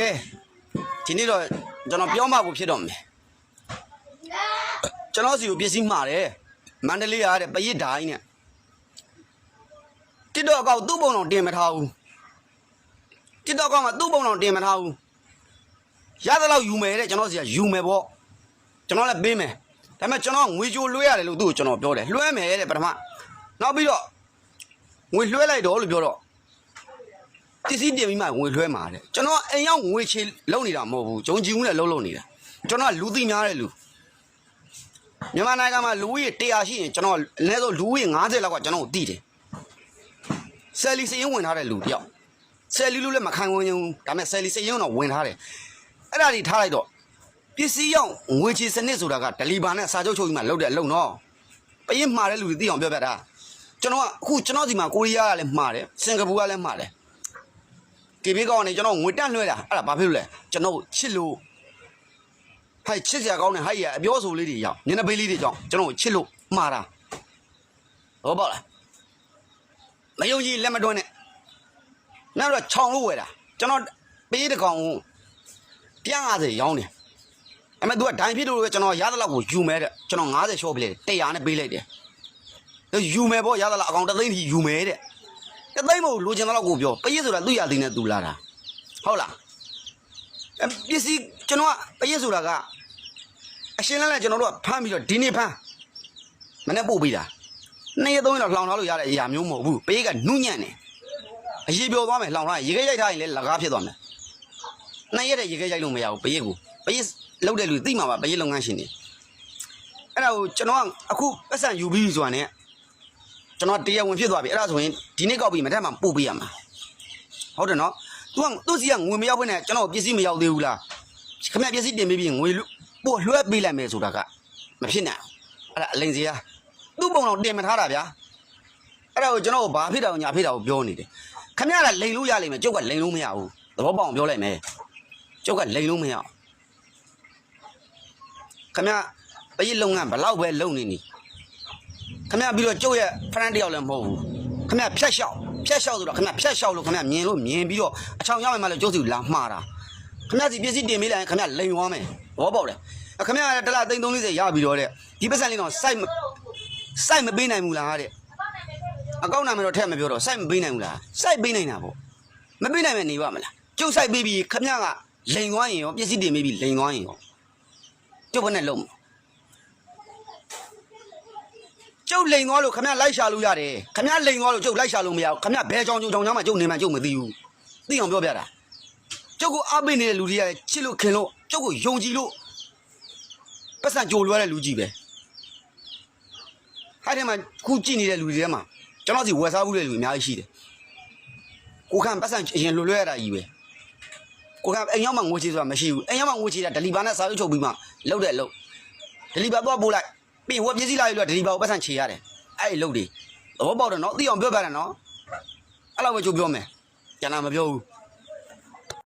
ကဲဒီနေ့တော့ကျွန်တော်ပြောမှကိုဖြစ်တော့မယ်ကျွန်တော်စီကိုပစ္စည်းမှာတယ်မန္တလေးရတဲ့ပရစ်ဒိုင်းနဲ့တစ်တော့အကောက်သူ့ပုံတော်တင်မထားဘူးတစ်တော့အကောက်ကသူ့ပုံတော်တင်မထားဘူးရသလောက်ယူမယ်တဲ့ကျွန်တော်စီကယူမယ်ပေါ့ကျွန်တော်လည်းပေးမယ်ဒါပေမဲ့ကျွန်တော်ငွေကြိုလွှဲရတယ်လို့သူ့ကိုကျွန်တော်ပြောတယ်လွှဲမယ်တဲ့ပထမနောက်ပြီးတော့ငွေလွှဲလိုက်တော့လို့ပြောတော့ ပစ္စည်းတင်ပြီးမှငွေလွှဲမှာတဲ့ကျွန်တော်အိမ်ရောက်ငွေချေလုံနေတာမဟုတ်ဘူးဂျုံကြည်ဦးနဲ့လုံလုံနေတာကျွန်တော်ကလူသိများတဲ့လူမြန်မာနိုင်ငံမှာလူဦးရေ100ရှိရင်ကျွန်တော်အနည်းဆုံးလူဦးရေ90လောက်ကကျွန်တော်ကိုသိတယ်ဆယ်လီစရင်ဝင်ထားတဲ့လူတယောက်ဆယ်လီလူလည်းမခံဝင်ရင်ဘူးဒါပေမဲ့ဆယ်လီစရင်တော့ဝင်ထားတယ်အဲ့ဒါတွေထားလိုက်တော့ပစ္စည်းရောက်ငွေချေစနစ်ဆိုတာကဒလီဘာနဲ့စာချုပ်ချုပ်ပြီးမှလုပ်တဲ့အလုပ်နော်ပရင်မှားတဲ့လူတွေသိအောင်ပြောပြတာကျွန်တော်ကအခုကျွန်တော်ဒီမှာကိုရီးယားကလည်းမှားတယ်စင်ကာပူကလည်းမှားတယ် ကေဘေးကောင်းနေကျွန်တော်ငွေတက်လွှဲတာအဲ့ဒါဘာဖြစ်လို့လဲကျွန်တော်ချစ်လို့ဟဲ့ချစ်စရာကောင်းတဲ့ဟဲ့ရအပြောဆိုလေးတွေရောက်ညနေပေးလေးတွေကြောင့်ကျွန်တော်ချစ်လို့မှားတာဟုတ်ပါလားမယုံကြည်လက်မတွန်းနဲ့နောက်တော့ခြောင်လို့ဝယ်တာကျွန်တော်ပေးတဲ့ကောင်ကို150ရောင်းတယ်အမေ तू ကဒိုင်ဖြစ်လို့ပဲကျွန်တော်ရသလောက်ကိုယူမဲတဲ့ကျွန်တော်90ရှော့ပေးလိုက်တယ်100နဲ့ပေးလိုက်တယ်ယူမဲပေါ့ရသလောက်အကောင်တစ်သိန်းထိယူမဲတဲ့ တသိမ့်မို့လိုချင်တော့ကိုပြောပရစ်ဆိုတာသူ့ရသည်နဲ့သူလာတာဟုတ်လားအပစ္စည်းကျွန်တော်ကပရစ်ဆိုတာကအရှင်းလန်းလန်းကျွန်တော်တို့ကဖမ်းပြီးတော့ဒီနေ့ဖမ်းမနေ့ပို့ပေးတာနေ့ရက်သုံးရက်တော့လှောင်ထားလို့ရတဲ့အရာမျိုးမဟုတ်ဘူးပရစ်ကနုညံ့တယ်အရေးပြောသွားမယ်လှောင်ထားရေခဲရိုက်ထားရင်လည်းလကားဖြစ်သွားမယ်နေ့ရက်တဲ့ရေခဲရိုက်လို့မရဘူးပရစ်ကိုပရစ်လောက်တဲ့လူသိမှာပါပရစ်လုပ်ငန်းရှင်တွေအဲ့ဒါကိုကျွန်တော်ကအခုပတ်စံယူပြီးဆိုတာ ਨੇ ကျွန်တော်တရားဝင်ဖြစ်သွားပြီအဲ့ဒါဆိုရင်ဒီနေ့ကောက်ပြီးမထက်မှပို့ပေးရမှာဟုတ်တယ်နော် तू ကသူ့စီကငွေမရောက်ဘဲနဲ့ကျွန်တော်ပစ္စည်းမရောက်သေးဘူးလားခင်ဗျပစ္စည်းတင်ပေးပြီးငွေပို့လွှဲပေးလိုက်မယ်ဆိုတာကမဖြစ်နိုင်အဲ့ဒါအလိန်စရာသူ့ပုံတော့တင်မထားတာဗျာအဲ့ဒါကိုကျွန်တော်ဘာဖြစ်တာညာဖြစ်တာကိုပြောနေတယ်ခင်ဗျကလိန်လို့ရလိမ့်မယ်ကျုပ်ကလိန်လို့မရဘူးသဘောပေါက်အောင်ပြောလိုက်မယ်ကျုပ်ကလိန်လို့မရအောင်ခင်ဗျပရိလုပ်ငန်းဘလောက်ပဲလုပ်နေနေ ခမရပြီးတော့ကျုပ်ရဲ့ဖရန်တယောက်လည်းမဟုတ်ဘူးခမရဖြတ်လျှောက်ဖြတ်လျှောက်ဆိုတော့ခမရဖြတ်လျှောက်လို့ခမရမြင်လို့မြင်ပြီးတော့အချောင်ရောက်မှလည်းကျုပ်စီလာမှားတာခမရစီပစ္စည်းတင်ပေးလိုက်ရင်ခမရလိန်သွားမယ်ဘောပေါက်တယ်ခမရတလား330ရပြီးတော့တဲ့ဒီပတ်စံလေးတော့စိုက်စိုက်မပေးနိုင်ဘူးလားတဲ့အကောင့်နာမည်တော့ထည့်မပြောတော့စိုက်မပေးနိုင်ဘူးလားစိုက်ပေးနိုင်တာပေါ့မပေးနိုင်မယ်နေပါမလားကျုပ်စိုက်ပေးပြီးခမရကလိန်သွားရင်ရောပစ္စည်းတင်ပေးပြီးလိန်သွားရင်ရောကျုပ်ဘယ်နဲ့လုံးမလဲ ကျုပ်လိန်သွားလို့ခမရလိုက်ရှာလို့ရတယ်ခမရလိန်သွားလို့ကျုပ်လိုက်ရှာလို့မရဘူးခမရဘဲချောင်းကျုံချောင်းချောင်းမှကျုပ်နေမှကျုပ်မသိဘူးသိအောင်ပြောပြတာကျုပ်ကိုအားပေးနေတဲ့လူတွေကချစ်လို့ခင်လို့ကျုပ်ကိုယုံကြည်လို့ပတ်စံကြိုလွှဲတဲ့လူကြီးပဲဟာတဲ့မှာခုကြည့်နေတဲ့လူတွေထဲမှာကျွန်တော်စီဝယ်စားမှုတဲ့လူအများကြီးရှိတယ်ကိုခံပတ်စံအရင်လွှလွှဲရတာကြီးပဲကိုခံအိမ်ရောက်မှငွေချေဆိုတာမရှိဘူးအိမ်ရောက်မှငွေချေတာဒလီဘာနဲ့စာရုပ်ချုပ်ပြီးမှလောက်တဲ့အလုပ်ဒလီဘာတော့ပို့လိုက် ပြီးဝက်ပစ္စည်းလာပြီးတော့ဒလီဘာကိုပတ်စံချေရတယ်အဲ့ဒီလုပ်တွေသဘောပေါက်တယ်နော်သိအောင်ပြောပြတယ်နော်အဲ့လောက်ပဲကြိုးပြောမယ်ကျန်တာမပြောဘူး